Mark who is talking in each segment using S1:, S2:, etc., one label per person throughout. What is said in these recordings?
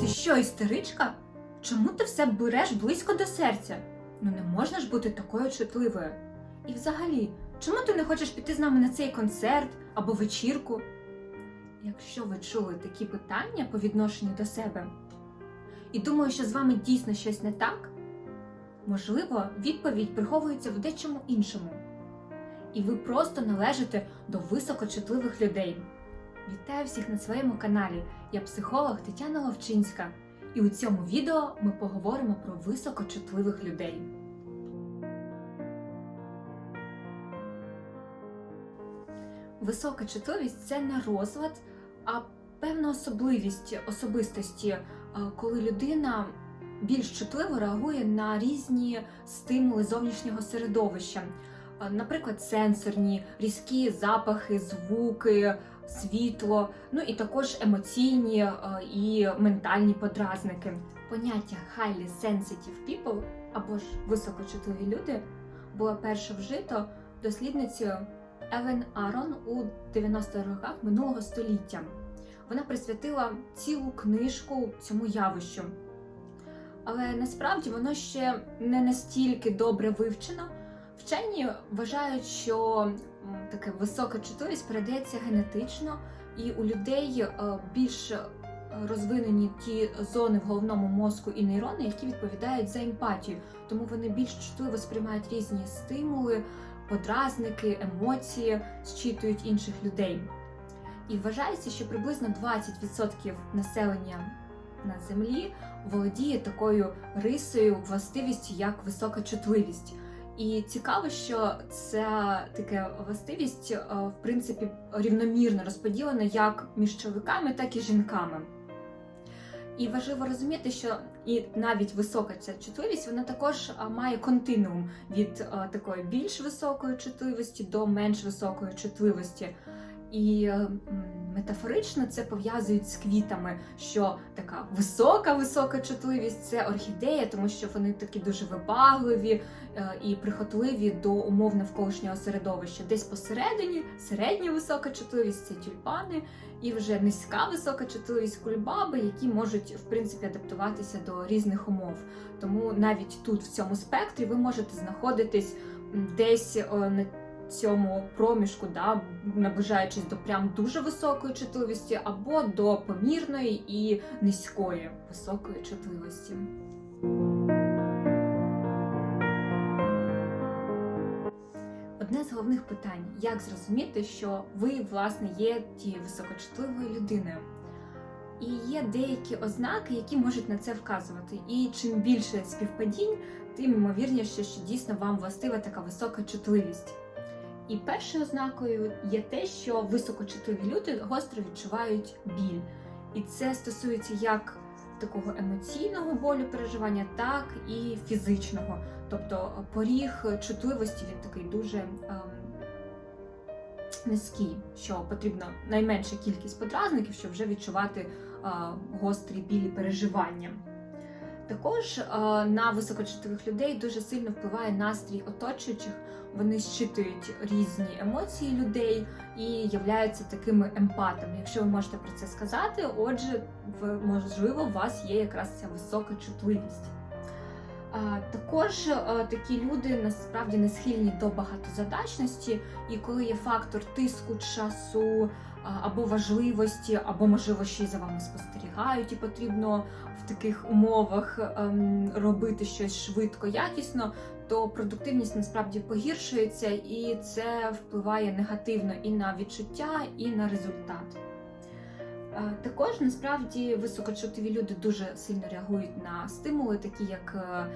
S1: Ти що, істеричка? Чому ти все береш близько до серця? Ну не можна ж бути такою чутливою. І взагалі, чому ти не хочеш піти з нами на цей концерт або вечірку? Якщо ви чули такі питання по відношенню до себе, і думаю, що з вами дійсно щось не так, можливо, відповідь приховується в дечому іншому. І ви просто належите до високочутливих людей. Вітаю всіх на своєму каналі. Я психолог Тетяна Ловчинська. І у цьому відео ми поговоримо про високочутливих людей. Висока чутливість це не розлад, а певна особливість особистості, е, коли людина більш чутливо реагує на різні стимули зовнішнього середовища, наприклад, сенсорні, різкі запахи, звуки, світло, ну і також емоційні е, і ментальні подразники. Поняття highly sensitive people або ж високочутливі люди було перше вжито дослідницею Евен Арон у 90-х роках минулого століття. Вона присвятила цілу книжку цьому явищу. Але насправді воно ще не настільки добре вивчено. Вчені вважають, що м, така висока чутливість передається генетично, і у людей е, більш розвинені ті зони в головному мозку і нейрони, які відповідають за емпатію. Тому вони більш чутливо сприймають різні стимули, подразники, емоції, зчитують інших людей. І вважається, що приблизно 20% населення на землі володіє такою рисою, властивістю, як висока чутливість. І цікаво, що ця така властивість, е, в принципі, рівномірно розподілена як між чоловіками, так і жінками. І важливо розуміти, що і навіть висока ця чутливість, вона також має континуум від такої більш високої чутливості до менш високої чутливості. І е, метафорично це пов'язують з квітами, що така висока висока чутливість це орхідея, тому що вони такі дуже вибагливі е, і прихотливі до умов навколишнього середовища. Десь посередині середня висока чутливість це тюльпани, і вже низька висока чутливість кульбаби, які можуть в принципі адаптуватися до різних умов. Тому навіть тут, в цьому спектрі, ви можете знаходитись десь на цьому проміжку, да, наближаючись до прям дуже високої чутливості, або до помірної і низької високої чутливості. Одне з головних питань: як зрозуміти, що ви, власне, є тією високочутливою людиною? І є деякі ознаки, які можуть на це вказувати. І чим більше співпадінь, тим ймовірніше, що дійсно вам властива така висока чутливість. І першою ознакою є те, що високочутливі люди гостро відчувають біль. І це стосується як такого емоційного болю переживання, так і фізичного. Тобто поріг чутливості він такий дуже ем, низький, що потрібна найменша кількість подразників, щоб вже відчувати е, гострі білі переживання. Також е, на високочутливих людей дуже сильно впливає настрій оточуючих. Вони щитують різні емоції людей і являються такими емпатами. Якщо ви можете про це сказати, отже, можливо, у вас є якраз ця висока чутливість. Також е, такі люди насправді не схильні до багатозадачності, і коли є фактор тиску часу або важливості, або можливо ще й за вами спостерігають, і потрібно в таких умовах ем, робити щось швидко, якісно, то продуктивність насправді погіршується, і це впливає негативно і на відчуття, і на результат. Е, Також насправді високочутливі люди дуже сильно реагують на стимули, такі як е,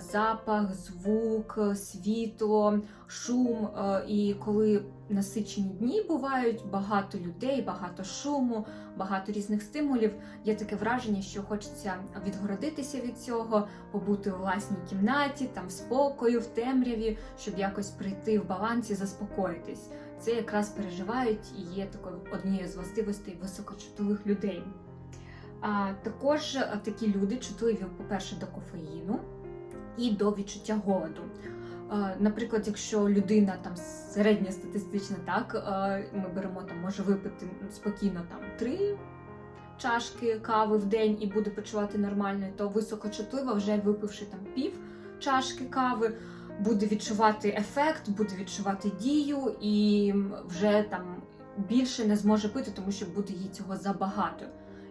S1: запах, звук, світло, шум. Е, І коли насичені дні бувають, багато людей, багато шуму, багато різних стимулів, є таке враження, що хочеться відгородитися від цього, побути у власній кімнаті, там в спокою, в темряві, щоб якось прийти в балансі, заспокоїтись. Це якраз переживають і є такою однією з властивостей високочутливих людей. А також такі люди чутливі, по-перше, до кофеїну і до відчуття голоду. Наприклад, якщо людина там середньостатистична, так ми беремо там, може випити спокійно там 3 чашки кави в день і буде почувати нормально, то високочутлива, вже випивши там пів чашки кави, буде відчувати ефект, буде відчувати дію і вже там більше не зможе пити, тому що буде їй цього забагато.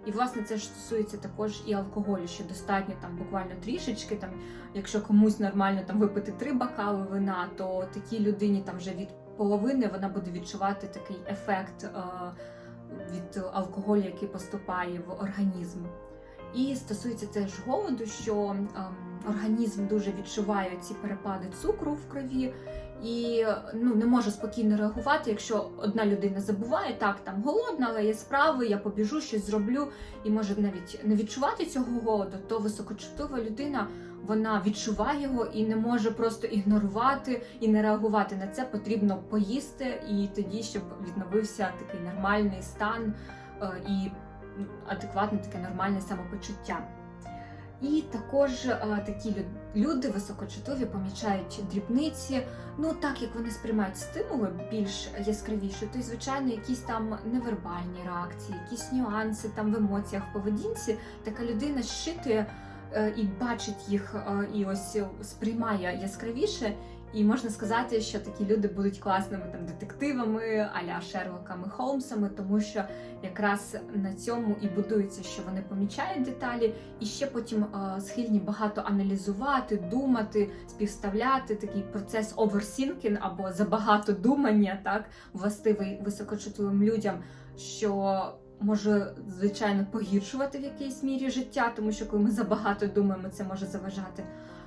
S1: І власне це ж стосується також і алкоголю, що достатньо там буквально трішечки. Там, якщо комусь нормально там випити три бокали вина, то такій людині там вже від половини вона буде відчувати такий ефект е, від алкоголю, який поступає в організм. І стосується теж голоду, що ем, організм дуже відчуває ці перепади цукру в крові і ну не може спокійно реагувати, якщо одна людина забуває, так там голодна, але є справи, я побіжу, щось зроблю, і може навіть не відчувати цього голоду, то високочутлива людина вона відчуває його і не може просто ігнорувати і не реагувати на це. Потрібно поїсти, і тоді, щоб відновився такий нормальний стан е, і адекватне таке нормальне самопочуття. І також а, такі лю- люди високочутливі помічають дрібниці. Ну так як вони сприймають стимули більш яскравіше, то й звичайно якісь там невербальні реакції, якісь нюанси там в емоціях, в поведінці. Така людина щитує е, і бачить їх, е, і ось сприймає яскравіше. І можна сказати, що такі люди будуть класними там детективами, аля Шерлоками Холмсами, тому що якраз на цьому і будується, що вони помічають деталі, і ще потім е, схильні багато аналізувати, думати, співставляти такий процес оверсінкін або забагато думання, так властивий високочутливим людям, що може звичайно погіршувати в якійсь мірі життя, тому що коли ми забагато думаємо, це може заважати.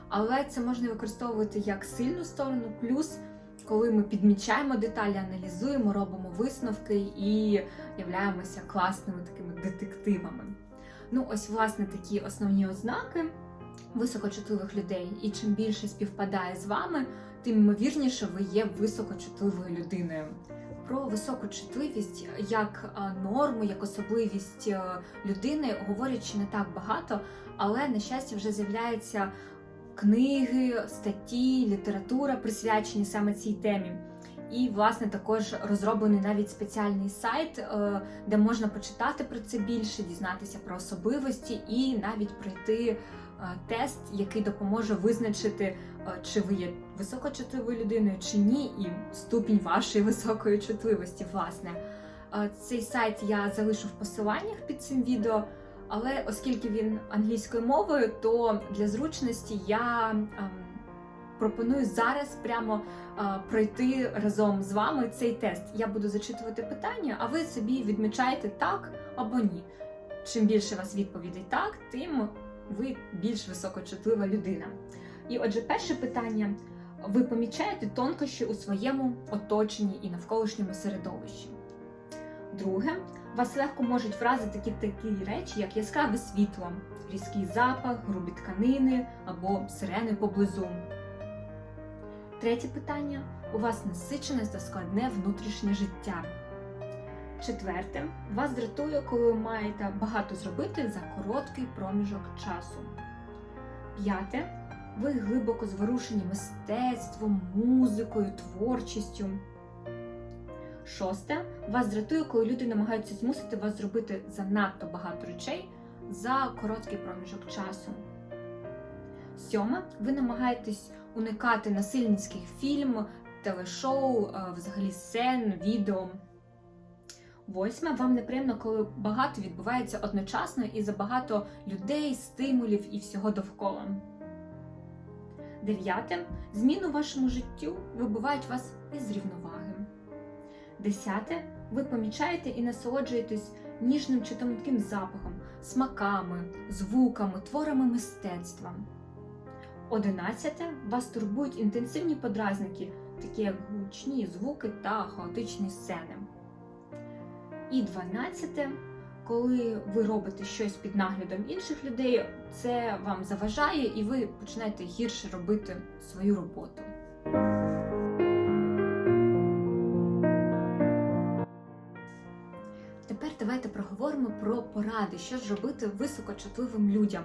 S1: Але це можна використовувати як сильну сторону, плюс коли ми підмічаємо деталі, аналізуємо, робимо висновки і являємося класними такими детективами. Ну, ось, власне, такі основні ознаки високочутливих людей. І чим більше співпадає з вами, тим ймовірніше ви є високочутливою людиною. Про високочутливість як норму, як особливість людини говорять ще не так багато, але на щастя вже з'являються книги, статті, література присвячені саме цій темі. І, власне, також розроблений навіть спеціальний сайт, е, де можна почитати про це більше, дізнатися про особливості і навіть пройти е, тест, який допоможе визначити, е, чи ви є високочутливою людиною чи ні, і ступінь вашої високої чутливості. Власне, Е, цей сайт я залишу в посиланнях під цим відео. Але оскільки він англійською мовою, то для зручності я ем, пропоную зараз прямо е, пройти разом з вами цей тест. Я буду зачитувати питання, а ви собі відмічаєте так або ні. Чим більше у вас відповідей так, тим ви більш високочутлива людина. І отже, перше питання: ви помічаєте тонкощі у своєму оточенні і навколишньому середовищі? Друге, вас легко можуть вразити такі такі речі, як яскраве світло, різкий запах, грубі тканини або сирени поблизу. Третє питання: у вас насичене та складне внутрішнє життя. Четверте, вас дратує, коли ви маєте багато зробити за короткий проміжок часу. П'яте. Ви глибоко зворушені мистецтвом, музикою, творчістю. Шосте, вас дратує, коли люди намагаються змусити вас зробити занадто багато речей за короткий проміжок часу. Сьоме, ви намагаєтесь уникати насильницьких фільм, телешоу, е, взагалі сцен, відео. Восьме, вам неприємно, коли багато відбувається одночасно і забагато людей, стимулів і всього довкола. Дев'яте, зміни у вашому життю вибивають вас із рівноваги. Десяте, ви помічаєте і насолоджуєтесь ніжним чи тонким запахом, смаками, звуками, творами мистецтва. Одинадцяте, вас турбують інтенсивні подразники, такі як гучні звуки та хаотичні сцени. І дванадцяте, коли ви робите щось під наглядом інших людей, це вам заважає і ви починаєте гірше робити свою роботу. Тепер давайте проговоримо про поради, що ж робити високочутливим людям.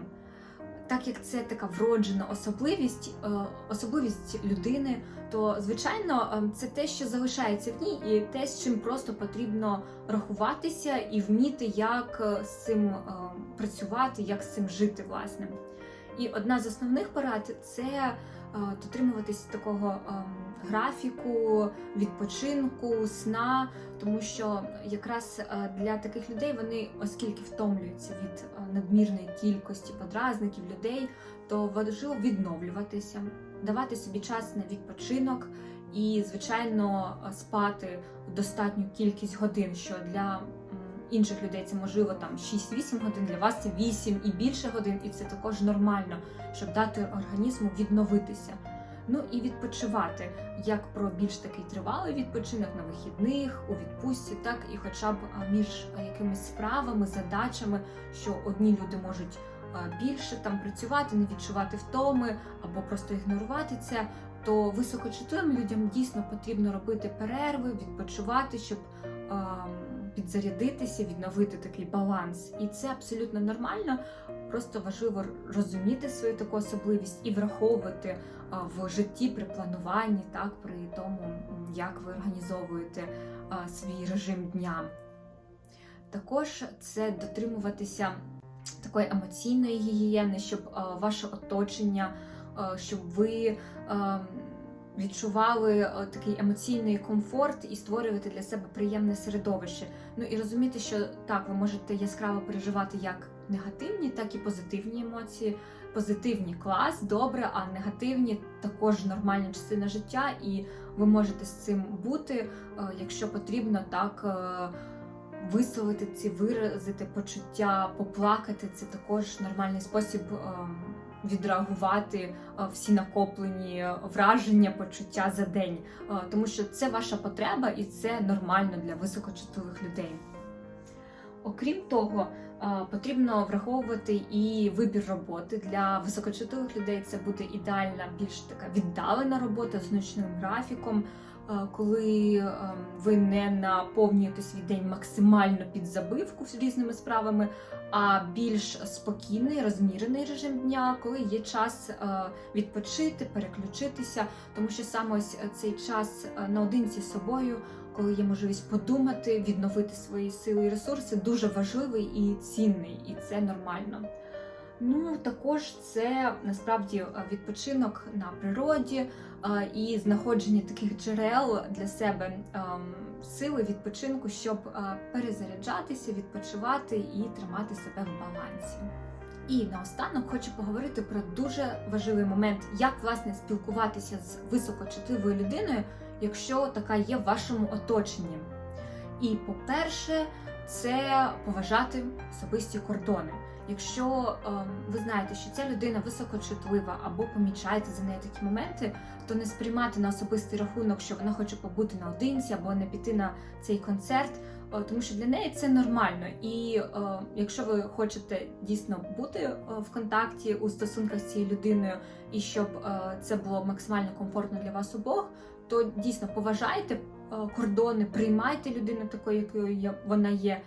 S1: Так як це така вроджена особливість, е, особливість людини, то звичайно е, це те, що залишається в ній, і те, з чим просто потрібно рахуватися і вміти, як е, з цим працювати, як з цим жити, власне. І одна з основних порад це дотримуватись такого ем, графіку, відпочинку, сна, тому що якраз е, для таких людей вони, оскільки втомлюються від е, надмірної кількості подразників людей, то важливо відновлюватися, давати собі час на відпочинок і, звичайно, е, спати достатню кількість годин, що для інших людей це можливо там 6-8 годин, для вас це 8 і більше годин, і це також нормально, щоб дати організму відновитися. Ну і відпочивати як про більш такий тривалий відпочинок на вихідних, у відпустці, так і хоча б між якимись справами, задачами, що одні люди можуть більше там працювати, не відчувати втоми або просто ігнорувати це. То високочутливим людям дійсно потрібно робити перерви, відпочивати, щоб ем, підзарядитися, відновити такий баланс. І це абсолютно нормально. Просто важливо розуміти свою таку особливість і враховувати в житті при плануванні, так при тому, як ви організовуєте свій режим дня. Також це дотримуватися такої емоційної гігієни, щоб ваше оточення, щоб ви а, відчували такий емоційний комфорт і створювати для себе приємне середовище. Ну і розуміти, що так, ви можете яскраво переживати як негативні, так і позитивні емоції. Позитивні клас, добре, а негативні також нормальна частина життя, і ви можете з цим бути, е, якщо потрібно, так е, висловити ці, виразити почуття, поплакати. Це також нормальний спосіб е, відреагувати е, всі накоплені враження, почуття за день, Е, тому що це ваша потреба і це нормально для високочутливих людей. Окрім того, е, потрібно враховувати і вибір роботи для високочутливих людей. Це буде ідеальна, більш така віддалена робота з ночним графіком, коли е, ви не наповнюєте свій день максимально під забивку з різними справами, а більш спокійний, розмірений режим дня, коли є час е, відпочити, переключитися, тому що саме ось цей час е, наодинці з собою коли є можливість подумати, відновити свої сили і ресурси, дуже важливий і цінний, і це нормально. Ну, також це насправді е, відпочинок на природі е, і знаходження таких джерел для себе ем, сили відпочинку, щоб е, перезаряджатися, відпочивати і тримати себе в балансі. І наостанок хочу поговорити про дуже важливий момент, як власне спілкуватися з високочутливою людиною, якщо така є в вашому оточенні. І, по-перше, це поважати особисті кордони. Якщо ем, ви знаєте, що ця людина високочутлива або помічаєте за нею такі моменти, то не сприймати на особистий рахунок, що вона хоче побути наодинці або не піти на цей концерт, е, тому що для неї це нормально. І е, якщо ви хочете дійсно бути е, в контакті у стосунках з цією людиною, і щоб це було максимально комфортно для вас обох, то дійсно поважайте кордони, приймайте людину такою, якою вона є.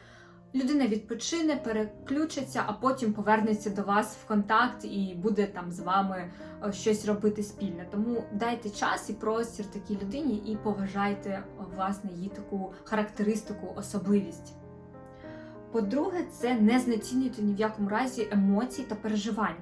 S1: Людина відпочине, переключиться, а потім повернеться до вас в контакт і буде там з вами е, щось робити спільне. Тому дайте час і простір такій людині і поважайте е, власне її таку характеристику, особливість. По-друге, це не знецінюйте ні в якому разі емоцій та переживань.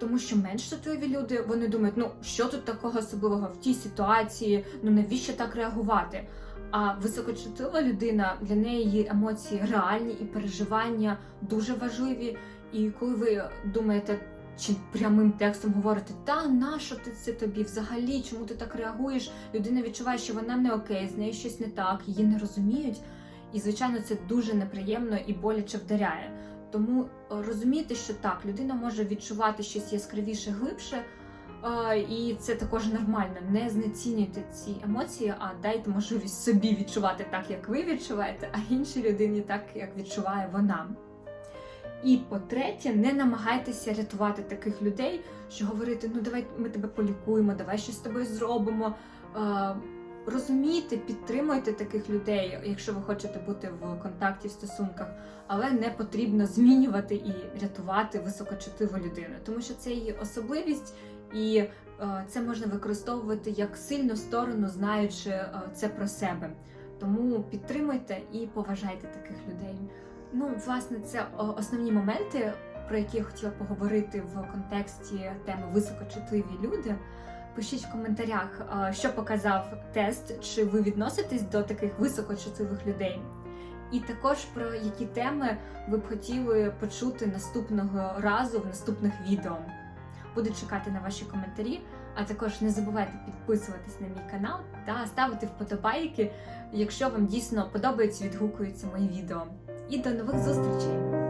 S1: Тому що менш чутливі люди вони думають, ну що тут такого особливого в тій ситуації, ну навіщо так реагувати? А високочутлива людина для неї емоції реальні і переживання дуже важливі. І коли ви думаєте, чи прямим текстом говорите, та нащо ти це тобі взагалі? Чому ти так реагуєш? Людина відчуває, що вона не окей, з нею щось не так, її не розуміють. І звичайно, це дуже неприємно і боляче вдаряє. Тому е, розумійте, що так, людина може відчувати щось яскравіше, глибше, і це також нормально. Не знецінюйте ці емоції, а дайте можливість собі відчувати так, як ви відчуваєте, а іншій людині так, як відчуває вона. І по-третє, не намагайтеся рятувати таких людей, що говорити, ну давай ми тебе полікуємо, давай щось з тобою зробимо. Розумійте, підтримуйте таких людей, якщо ви хочете бути в контакті в стосунках, але не потрібно змінювати і рятувати високочутливу людину, тому що це її особливість, і е, це можна використовувати як сильну сторону, знаючи е, це про себе. Тому підтримуйте і поважайте таких людей. Ну, власне, це основні моменти, про які я хотіла поговорити в контексті теми високочутливі люди. Пишіть в коментарях, що показав тест, чи ви відноситесь до таких високочутливих людей. І також про які теми ви б хотіли почути наступного разу в наступних відео. Буду чекати на ваші коментарі, а також не забувайте підписуватись на мій канал та ставити вподобайки, якщо вам дійсно подобається, відгукуються мої відео. І до нових зустрічей!